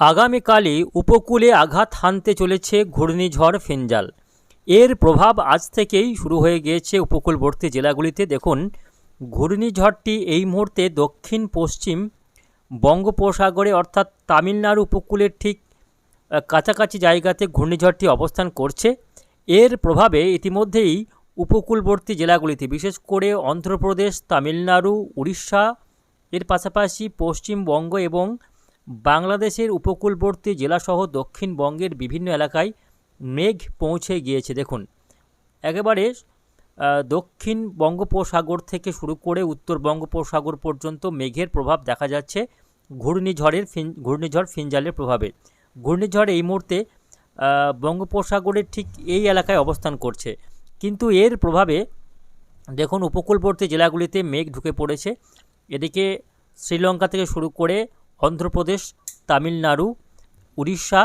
আগামীকালই উপকূলে আঘাত হানতে চলেছে ঘূর্ণিঝড় ফেঞ্জাল এর প্রভাব আজ থেকেই শুরু হয়ে গিয়েছে উপকূলবর্তী জেলাগুলিতে। দেখুন, ঘূর্ণিঝড়টি এই মুহূর্তে দক্ষিণ, পশ্চিম বঙ্গোপসাগরে অর্থাৎ তামিলনাড়ু উপকূলের ঠিক কাছাকাছি জায়গাতে ঘূর্ণিঝড়টি অবস্থান করছে। এর প্রভাবে ইতিমধ্যেই উপকূলবর্তী জেলাগুলিতে, বিশেষ করে অন্ধ্রপ্রদেশ, তামিলনাড়ু, উড়িষ্যা, এর পাশাপাশি পশ্চিমবঙ্গ এবং বাংলাদেশের উপকূলবর্তী জেলাসহ দক্ষিণবঙ্গের বিভিন্ন এলাকায় মেঘ পৌঁছে গিয়েছে, দেখুন। একেবারে দক্ষিণ বঙ্গোপসাগর থেকে শুরু করে উত্তর বঙ্গোপসাগর পর্যন্ত মেঘের প্রভাব দেখা যাচ্ছে ঘূর্ণিঝড়ের ফিন, ঘূর্ণিঝড় ফিনজালের প্রভাবে। ঘূর্ণিঝড় এই মুহূর্তে বঙ্গোপসাগরের ঠিক এই এলাকায় অবস্থান করছে। কিন্তু এর প্রভাবে, দেখুন, উপকূলবর্তী জেলাগুলিতে মেঘ ঢুকে পড়েছে। এদিকে, শ্রীলঙ্কা থেকে শুরু করে অন্ধ্রপ্রদেশ, তামিলনাড়ু, উড়িষ্যা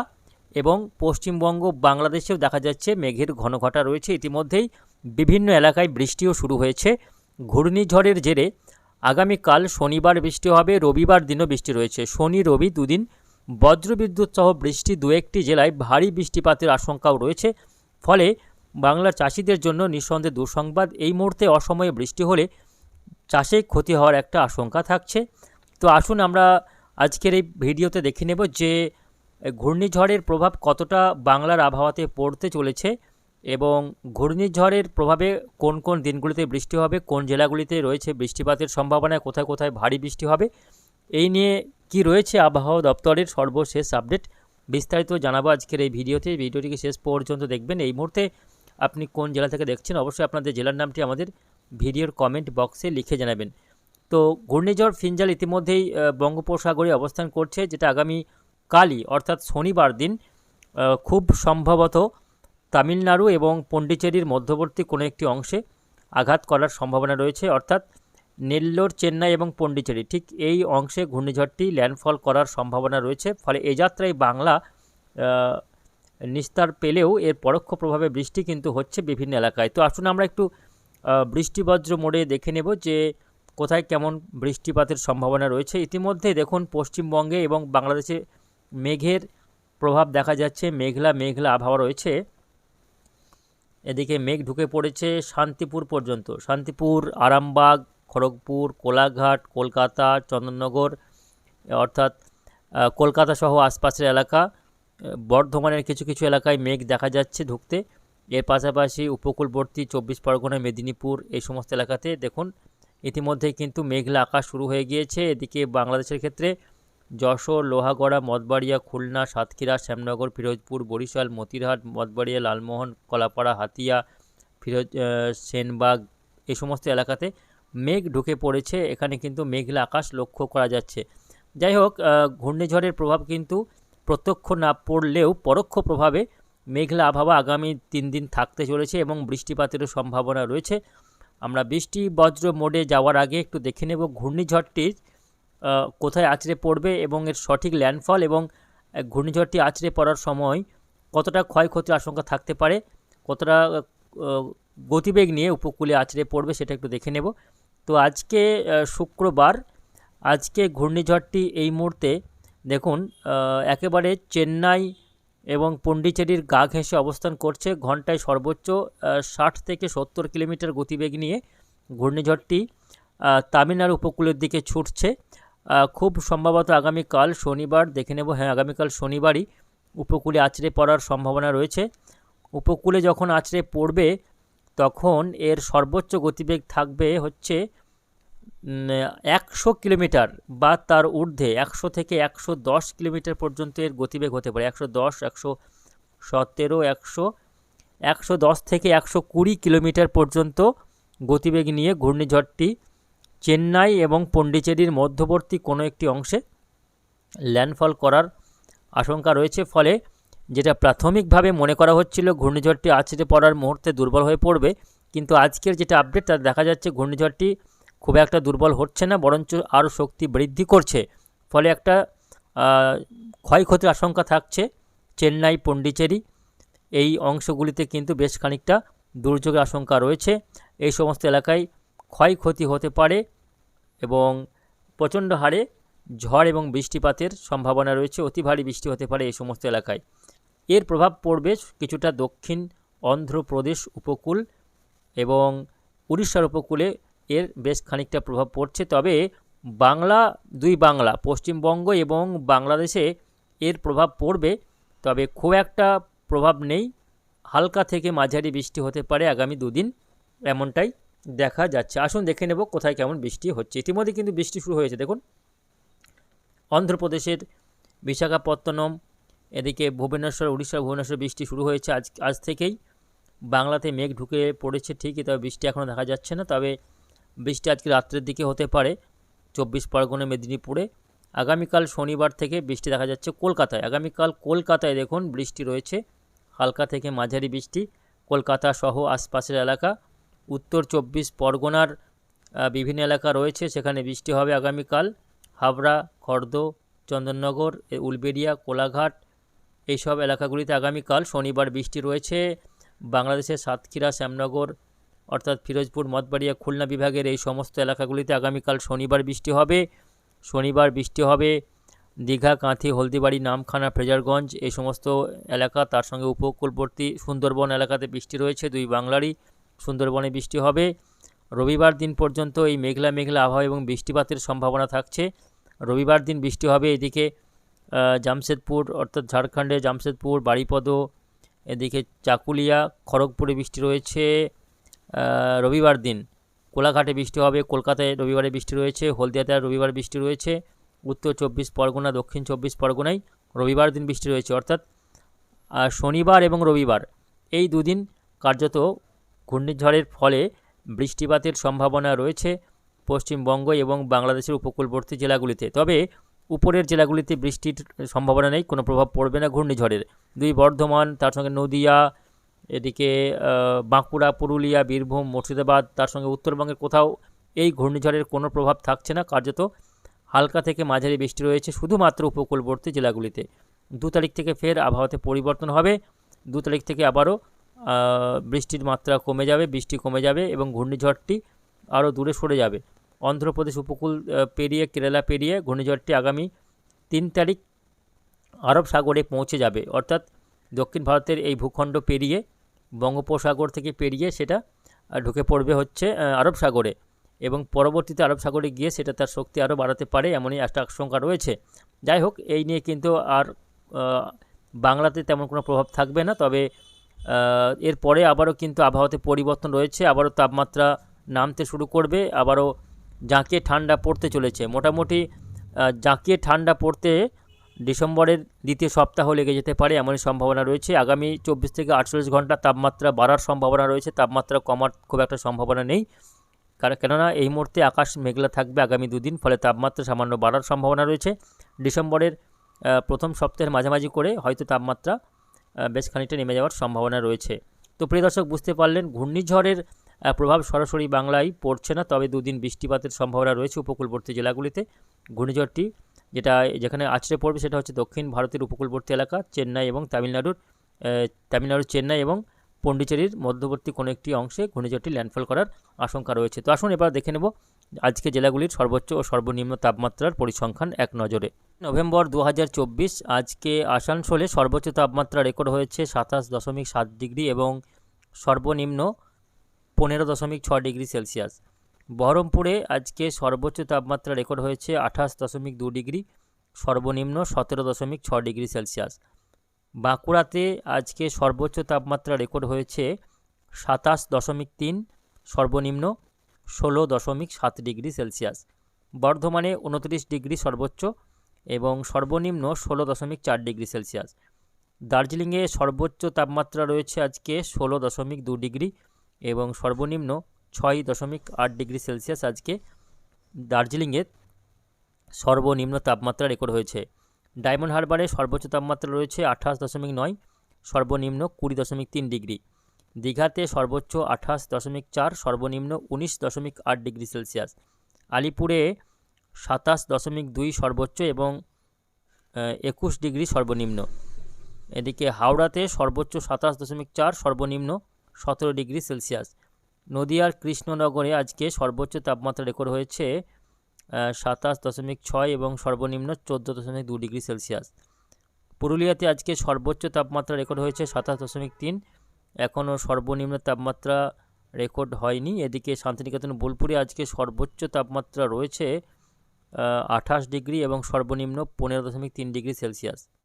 এবং পশ্চিমবঙ্গ, বাংলাদেশেও দেখা যাচ্ছে মেঘের ঘনঘটা রয়েছে। ইতিমধ্যেই বিভিন্ন এলাকায় বৃষ্টিও শুরু হয়েছে। ঘূর্ণিঝড়ের জেরে আগামীকাল শনিবার বৃষ্টি হবে, রবিবার দিনও বৃষ্টি রয়েছে। শনি, রবি দুদিন বজ্রবিদ্যুৎ সহ বৃষ্টি দু একটি জেলায় ভারী বৃষ্টিপাতের আশঙ্কাও রয়েছে। ফলে বাংলার চাষিদের জন্য নিঃসন্দেহে দুঃসংবাদ, এই মুহূর্তে অসময়ে বৃষ্টি হলে চাষে ক্ষতি হওয়ার একটা আশঙ্কা থাকছে। তো আসুন আমরা আজকের এই ভিডিওতে দেখে নেব যে, ঘূর্ণিঝড়ের প্রভাব কতটা বাংলার আবহাওয়াতে পড়তে চলেছে এবং ঘূর্ণিঝড়ের প্রভাবে কোন কোন দিনগুলিতে বৃষ্টি হবে, কোন জেলাগুলিতে রয়েছে বৃষ্টিপাতের সম্ভাবনা, কোথায় কোথায় ভারী বৃষ্টি হবে, এই নিয়ে কি রয়েছে আবহাওয়া দপ্তরের সর্বশেষ আপডেট বিস্তারিত জানাব আজকের এই ভিডিওতে। ভিডিওটিকে শেষ পর্যন্ত দেখবেন। এই মুহূর্তে আপনি কোন জেলা থেকে দেখছেন, অবশ্যই আপনাদের জেলার নামটি আমাদের ভিডিওর কমেন্ট বক্সে লিখে জানাবেন। তো ঘূর্ণিঝড় ফিনজাল ইতিমধ্যেই বঙ্গোপসাগরে অবস্থান করছে, যেটা আগামী কালই, অর্থাৎ শনিবার দিন খুব সম্ভবত তামিলনাড়ু এবং পণ্ডিচেরির মধ্যবর্তী কোনো একটি অংশে আঘাত করার সম্ভাবনা রয়েছে, অর্থাৎ নেল্লোর, চেন্নাই এবং পন্ডিচেরি। ঠিক এই অংশে ঘূর্ণিঝড়টি ল্যান্ডফল করার সম্ভাবনা রয়েছে, ফলে এই যাত্রায় বাংলা নিস্তার পেলেও এর পরোক্ষ প্রভাবে বৃষ্টি কিন্তু হচ্ছে বিভিন্ন এলাকায়। তো আসুন আমরা একটু বৃষ্টিবজ্র মোড়ে দেখে নেব যে কোথায় কেমন বৃষ্টিপাতের সম্ভাবনা রয়েছে। ইতিমধ্যে দেখুন, পশ্চিমবঙ্গে এবং বাংলাদেশে মেঘের প্রভাব দেখা যাচ্ছে। মেঘলা মেঘলা আবহাওয়া রয়েছে। এদিকে মেঘ ঢুকে পড়েছে শান্তিপুর পর্যন্ত। শান্তিপুর, আরামবাগ, খড়গপুর, কোলাঘাট, কলকাতা, চন্দননগর, অর্থাৎ কলকাতা সহ আশপাশের এলাকা বর্ধমানের কিছু কিছু এলাকায় মেঘ দেখা যাচ্ছে ঢুকতে। এর পাশাপাশি উপকূলবর্তী চব্বিশ পরগনা, মেদিনীপুর, এই সমস্ত এলাকাতে দেখুন ইতিমধ্যেই কিন্তু মেঘলা আকাশ শুরু হয়ে গিয়েছে। এদিকে বাংলাদেশের ক্ষেত্রে যশোর, লোহাগড়া মঠবাড়িয়া খুলনা, সাতক্ষীরা, শ্যামনগর, ফিরোজপুর, বরিশাল, মতিরহাট মঠবাড়িয়া লালমোহন, কলাপাড়া, হাতিয়া, ফিরোজ সেনবাগ এই সমস্ত এলাকাতে মেঘ ঢুকে পড়েছে। এখানে কিন্তু মেঘলা আকাশ লক্ষ্য করা যাচ্ছে। যাই হোক ঘূর্ণিঝড়ের প্রভাব কিন্তু প্রত্যক্ষ না পড়লেও পরোক্ষ প্রভাবে মেঘলা আবহাওয়া আগামী তিন দিন থাকতে চলেছে এবং বৃষ্টিপাতেরও সম্ভাবনা রয়েছে। আমরা বৃষ্টি বজ্র মোডে যাওয়ার আগে একটু দেখে নেব ঘূর্ণিঝড়টির কোথায় আছড়ে পড়বে এবং এর সঠিক ল্যান্ডফল এবং ঘূর্ণিঝড়টি আছড়ে পড়ার সময় কতটা ক্ষয়ক্ষতির আশঙ্কা থাকতে পারে, কতটা গতিবেগ নিয়ে উপকূলে আছড়ে পড়বে সেটা একটু দেখে নেব। তো আজকে শুক্রবার, আজকে ঘূর্ণিঝড়টি এই মুহূর্তে দেখুন একেবারে চেন্নাই এবং পণ্ডিচেরির গা ঘেঁষে অবস্থান করছে ঘন্টায় সর্বোচ্চ ষাট থেকে সত্তর কিলোমিটার গতিবেগ নিয়ে। ঘূর্ণিঝড়টি তামিলনাড়ু উপকূলের দিকে ছুটছে। খুব সম্ভবত আগামীকাল শনিবার, দেখে নেব হ্যাঁ আগামীকাল শনিবারই উপকূলে আছড়ে পড়ার সম্ভাবনা রয়েছে। উপকূলে যখন আছড়ে পড়বে, তখন এর সর্বোচ্চ গতিবেগ থাকবে হচ্ছে একশো কিলোমিটার বা তার ঊর্ধ্বে একশো থেকে একশো দশ কিলোমিটার পর্যন্ত এর গতিবেগ হতে পারে। একশো দশ, একশো সতেরো, একশো একশো দশ থেকে একশো কুড়ি কিলোমিটার পর্যন্ত গতিবেগ নিয়ে ঘূর্ণিঝড়টি চেন্নাই এবং পন্ডিচেরির মধ্যবর্তী কোনো একটি অংশে ল্যান্ডফল করার আশঙ্কা রয়েছে। ফলে যেটা প্রাথমিকভাবে মনে করা হচ্ছিল, ঘূর্ণিঝড়টি আছড়ে পড়ার মুহূর্তে দুর্বল হয়ে পড়বে। কিন্তু আজকের যেটা আপডেট তা দেখা যাচ্ছে, ঘূর্ণিঝড়টি খুব একটা দুর্বল হচ্ছে না, বরঞ্চ আরও শক্তি বৃদ্ধি করছে। ফলে একটা ক্ষয়ক্ষতির আশঙ্কা থাকছে চেন্নাই, পন্ডিচেরি। এই অংশগুলিতে কিন্তু বেশ খানিকটা দুর্যোগের আশঙ্কা রয়েছে। এই সমস্ত এলাকায় ক্ষয়ক্ষতি হতে পারে এবং প্রচণ্ড হারে ঝড় এবং বৃষ্টিপাতের সম্ভাবনা রয়েছে। অতি ভারী বৃষ্টি হতে পারে এই সমস্ত এলাকায়। এর প্রভাব পড়বে কিছুটা দক্ষিণ অন্ধ্রপ্রদেশ উপকূল এবং উড়িষ্যার উপকূলে এর বেশ খানিকটা প্রভাব পড়ছে। তবে বাংলা, দুই বাংলা, পশ্চিমবঙ্গ এবং বাংলাদেশে এর প্রভাব পড়বে। তবে খুব একটা প্রভাব নেই। হালকা থেকে মাঝারি বৃষ্টি হতে পারে আগামী দুদিন, এমনটাই দেখা যাচ্ছে। আসুন দেখে নেব কোথায় কেমন বৃষ্টি হচ্ছে। ইতিমধ্যে কিন্তু বৃষ্টি শুরু হয়েছে, দেখুন। অন্ধ্রপ্রদেশের বিশাখাপত্তনম, এদিকে ভুবনেশ্বর উড়িষ্যার ভুবনেশ্বর বৃষ্টি শুরু হয়েছে আজ আজ থেকেই। বাংলাতে মেঘ ঢুকে পড়েছে ঠিকই, তবে বৃষ্টি এখনও দেখা যাচ্ছে না। তবে বৃষ্টি আজকে রাত্রের দিকে হতে পারে, চব্বিশ পরগনা, মেদিনীপুরে। আগামীকাল শনিবার থেকে বৃষ্টি দেখা যাচ্ছে কলকাতায়। আগামীকাল কলকাতায় দেখুন বৃষ্টি রয়েছে, হালকা থেকে মাঝারি বৃষ্টি। কলকাতা সহ আশপাশের এলাকা। উত্তর চব্বিশ পরগনার বিভিন্ন এলাকা রয়েছে, সেখানে বৃষ্টি হবে আগামীকাল। হাবড়া, খর্দ, চন্দননগর উলবেড়িয়া, কোলাঘাট, এইসব এলাকাগুলিতে আগামীকাল শনিবার বৃষ্টি রয়েছে। বাংলাদেশের সাতক্ষীরা, শ্যামনগর অর্থাৎ ফিরোজপুর মঠবাড়িয়া খুলনা বিভাগের এই সমস্ত এলাকাগুলিতে আগামীকাল শনিবার বৃষ্টি হবে। শনিবার বৃষ্টি হবে দীঘা, কাঁথি, হলদিবাড়ি, নামখানা ফ্রেজারগঞ্জ এই সমস্ত এলাকা। তার সঙ্গে উপকূলবর্তী সুন্দরবন এলাকাতে বৃষ্টি রয়েছে, দুই বাংলারই সুন্দরবনে বৃষ্টি হবে। রবিবার দিন পর্যন্ত এই মেঘলা মেঘলা আবহাওয়া এবং বৃষ্টিপাতের সম্ভাবনা থাকছে। রবিবার দিন বৃষ্টি হবে, এদিকে জামশেদপুর অর্থাৎ ঝাড়খণ্ডে, জামশেদপুর বাড়িপদ এদিকে চাকুলিয়া, খড়গপুরে বৃষ্টি রয়েছে। রবিবার দিন। কোলাঘাটে বৃষ্টি হবে, কলকাতায় রবিবারে বৃষ্টি রয়েছে, হলদিয়াতে রবিবার বৃষ্টি রয়েছে। উত্তর চব্বিশ পরগনা, দক্ষিণ চব্বিশ পরগনায় রবিবার দিন বৃষ্টি রয়েছে, অর্থাৎ শনিবার এবং রবিবার এই দুদিন কার্যত ঘূর্ণিঝড়ের ফলে বৃষ্টিপাতের সম্ভাবনা রয়েছে পশ্চিমবঙ্গ এবং বাংলাদেশের উপকূলবর্তী জেলাগুলিতে। তবে উপরের জেলাগুলিতে বৃষ্টির সম্ভাবনা নেই, কোনো প্রভাব পড়বে না ঘূর্ণিঝড়ের। দুই বর্ধমান, তার সঙ্গে নদিয়া এদিকে বাঁকুড়া, পুরুলিয়া, বীরভূম, মুর্শিদাবাদ, তার সঙ্গে উত্তরবঙ্গের কোথাও এই ঘূর্ণিঝড়ের কোনো প্রভাব থাকছে না। কার্যত হালকা থেকে মাঝারি বৃষ্টি রয়েছে শুধুমাত্র উপকূলবর্তী জেলাগুলিতে। দু তারিখ থেকে ফের আবহাওয়াতে পরিবর্তন হবে। দু তারিখ থেকে আবারও বৃষ্টির মাত্রা কমে যাবে, বৃষ্টি কমে যাবে এবং ঘূর্ণিঝড়টি আরও দূরে সরে যাবে। অন্ধ্রপ্রদেশ উপকূল পেরিয়ে, কেরালা পেরিয়ে ঘূর্ণিঝড়টি আগামী তিন তারিখ আরব সাগরে পৌঁছে যাবে। অর্থাৎ দক্ষিণ ভারতের এই ভূখণ্ড পেরিয়ে বঙ্গোপসাগর থেকে পেরিয়ে সেটা ঢুকে পড়বে হচ্ছে আরব সাগরে। এবং পরবর্তীতে আরব সাগরে গিয়ে সেটা তার শক্তি আরও বাড়াতে পারে এমনই একটা আশঙ্কা রয়েছে। যাই হোক, এই নিয়ে কিন্তু আর বাংলাতে তেমন কোনো প্রভাব থাকবে না। তবে এরপরে আবারও কিন্তু আবহাওয়াতে পরিবর্তন রয়েছে। আবারও তাপমাত্রা নামতে শুরু করবে। আবারও জাঁকিয়ে ঠান্ডা পড়তে চলেছে। মোটামুটি জাঁকিয়ে ঠান্ডা পড়তে ডিসেম্বরের দ্বিতীয় সপ্তাহ লেগে যেতে পারে এমনই সম্ভাবনা রয়েছে। আগামী চব্বিশ থেকে আটচল্লিশ ঘণ্টা তাপমাত্রা বাড়ার সম্ভাবনা রয়েছে। তাপমাত্রা কমার খুব একটা সম্ভাবনা নেই। কারণ কেননা এই মুহূর্তে আকাশ মেঘলা থাকবে আগামী দুদিন, ফলে তাপমাত্রা সামান্য বাড়ার সম্ভাবনা রয়েছে। ডিসেম্বরের প্রথম সপ্তাহের মাঝামাঝি করে হয়তো তাপমাত্রা বেশ খানিকটা নেমে যাওয়ার সম্ভাবনা রয়েছে। তো প্রিয় দর্শক, বুঝতে পারলেন, ঘূর্ণিঝড়ের প্রভাব সরাসরি বাংলায় পড়ছে না, তবে দুদিন বৃষ্টিপাতের সম্ভাবনা রয়েছে উপকূলবর্তী জেলাগুলিতে। ঘূর্ণিঝড়টি যেটা যেখানে আছড়ে পড়বে সেটা হচ্ছে দক্ষিণ ভারতের উপকূলবর্তী এলাকা, চেন্নাই এবং তামিলনাড়ুর তামিলনাড়ুর চেন্নাই এবং পন্ডিচেরির মধ্যবর্তী কোনো একটি অংশে ঘূর্ণিঝড়টি ল্যান্ডফল করার আশঙ্কা রয়েছে। তো আসুন এবার দেখে নেব আজকে জেলাগুলির সর্বোচ্চ ও সর্বনিম্ন তাপমাত্রার পরিসংখ্যান এক নজরে। নভেম্বর দু হাজার চব্বিশ, আজকে আসানসোলে সর্বোচ্চ তাপমাত্রা রেকর্ড হয়েছে সাতাশ দশমিক সাত ডিগ্রি এবং সর্বনিম্ন পনেরো দশমিক ছ ডিগ্রি সেলসিয়াস। বহরমপুরে আজকে সর্বোচ্চ তাপমাত্রা রেকর্ড হয়েছে আঠাশ দশমিক দু ডিগ্রি, সর্বনিম্ন সতেরো দশমিক ছ ডিগ্রি সেলসিয়াস। বাঁকুড়াতে আজকে সর্বোচ্চ তাপমাত্রা রেকর্ড হয়েছে সাতাশ দশমিক তিন, সর্বনিম্ন ষোলো দশমিক সাত ডিগ্রি সেলসিয়াস। বর্ধমানে উনত্রিশ ডিগ্রি সর্বোচ্চ এবং সর্বনিম্ন ষোলো দশমিক চার ডিগ্রি সেলসিয়াস। দার্জিলিংয়ে সর্বোচ্চ তাপমাত্রা রয়েছে আজকে ষোলো দশমিক দু ডিগ্রি এবং সর্বনিম্ন ছয় দশমিক আট ডিগ্রি সেলসিয়াস আজকে দার্জিলিংয়ের সর্বনিম্ন তাপমাত্রা রেকর্ড হয়েছে। ডায়মন্ড হারবারে সর্বোচ্চ তাপমাত্রা রয়েছে আঠাশ দশমিক নয়, সর্বনিম্ন কুড়ি দশমিক তিন ডিগ্রি। দীঘাতে সর্বোচ্চ আঠাশ দশমিক চার, সর্বনিম্ন উনিশ দশমিক আট ডিগ্রি সেলসিয়াস। আলিপুরে সাতাশ দশমিক দুই সর্বোচ্চ এবং একুশ ডিগ্রি সর্বনিম্ন। এদিকে হাওড়াতে সর্বোচ্চ সাতাশ দশমিক চার, সর্বনিম্ন সতেরো ডিগ্রি সেলসিয়াস। নদিয়ার কৃষ্ণনগরে আজকে সর্বোচ্চ তাপমাত্রা রেকর্ড হয়েছে সাতাশ দশমিক ছয় এবং সর্বনিম্ন চোদ্দ দশমিক দু ডিগ্রি সেলসিয়াস। পুরুলিয়াতে আজকে সর্বোচ্চ তাপমাত্রা রেকর্ড হয়েছে সাতাশ দশমিক তিন, এখনও সর্বনিম্ন তাপমাত্রা রেকর্ড হয়নি। এদিকে শান্তিনিকেতন, বোলপুরে আজকে সর্বোচ্চ তাপমাত্রা রয়েছে আঠাশ ডিগ্রি এবং সর্বনিম্ন পনেরো দশমিক তিন ডিগ্রি সেলসিয়াস।